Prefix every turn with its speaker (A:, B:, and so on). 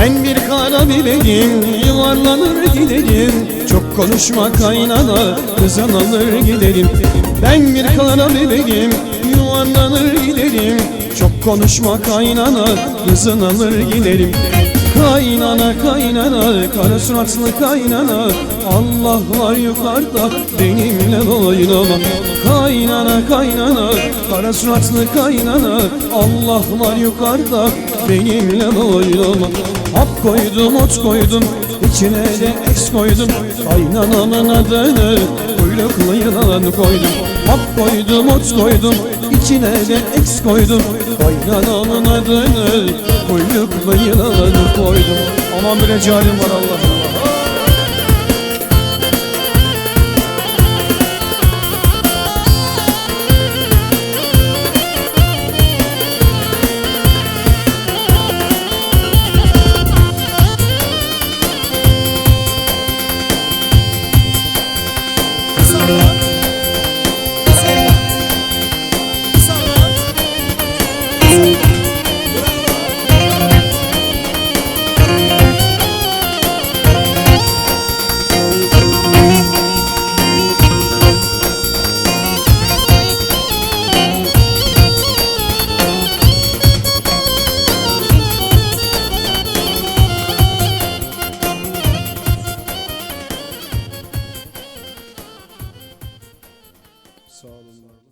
A: Ben bir kara bibeğim yuvarlanır giderim. Çok konuşma kaynana kızan alır giderim. Ben bir kara bebeğim yuvarlanır giderim. Çok konuşma kaynana kızın alır giderim. Kaynana kaynana kara suratlı kaynana. Allah var yukarıda benimle oynama Kaynana kaynana kara suratlı kaynana. Allah var yukarıda benimle oynama Hap koydum ot koydum içine de eks koydum. Kaynanamın adını kuyruklu yılan koydum. Hap koydum ot koydum içine de eks koydum. Kaynanamın adını kuyruklu yılan koydum. Aman bir recalim var Allah Sağ olun. Var.